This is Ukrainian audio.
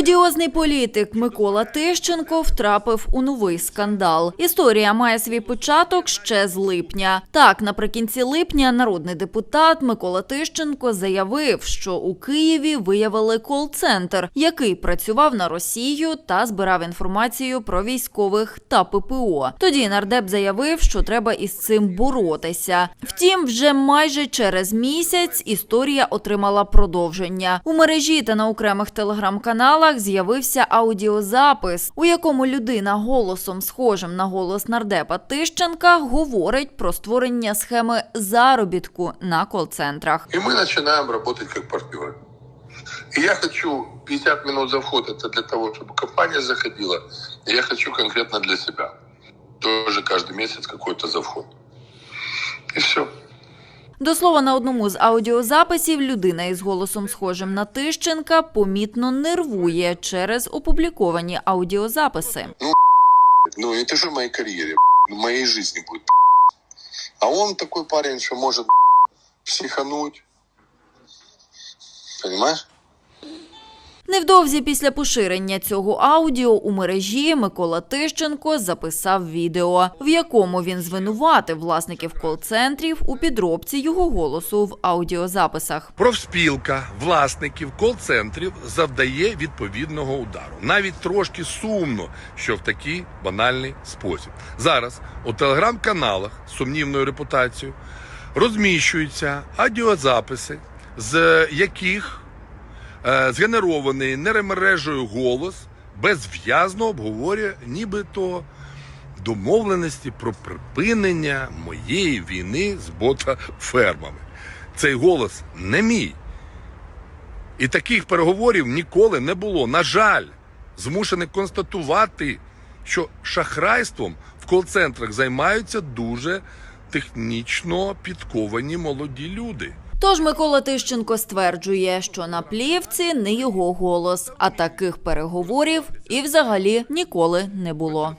Одіозний політик Микола Тищенко втрапив у новий скандал. Історія має свій початок ще з липня. Так, наприкінці липня народний депутат Микола Тищенко заявив, що у Києві виявили кол-центр, який працював на Росію та збирав інформацію про військових та ППО. Тоді нардеп заявив, що треба із цим боротися. Втім, вже майже через місяць історія отримала продовження. У мережі та на окремих телеграм-каналах з'явився аудіозапис, у якому людина голосом, схожим на голос нардепа Тищенка, говорить про створення схеми заробітку на кол-центрах. И мы начинаем работать как партнеры. И я хочу 50 минут за вход, это для того, чтобы компания заходила. И я хочу конкретно для себя. Тоже каждый месяц какой-то за вход. И все. До слова, на одному з аудіозаписів людина із голосом схожим на Тищенка помітно нервує через опубліковані аудіозаписи. Ну, это же в моей карьере, в моїй жизни буде. А он такой парень, що може психануть. Понимаешь? Невдовзі після поширення цього аудіо у мережі Микола Тищенко записав відео, в якому він звинуватив власників кол-центрів у підробці його голосу в аудіозаписах. Профспілка власників кол-центрів завдає відповідного удару. Навіть трошки сумно, що в такий банальний спосіб. Зараз у телеграм-каналах з сумнівною репутацією розміщуються аудіозаписи, з яких згенерований нейромережею голос безв'язно обговорює нібито домовленості про припинення моєї війни з ботафермами. Цей голос не мій. І таких переговорів ніколи не було. На жаль, змушений констатувати, що шахрайством в кол-центрах займаються дуже технічно підковані молоді люди. Тож Микола Тищенко стверджує, що на плівці не його голос, а таких переговорів і взагалі ніколи не було.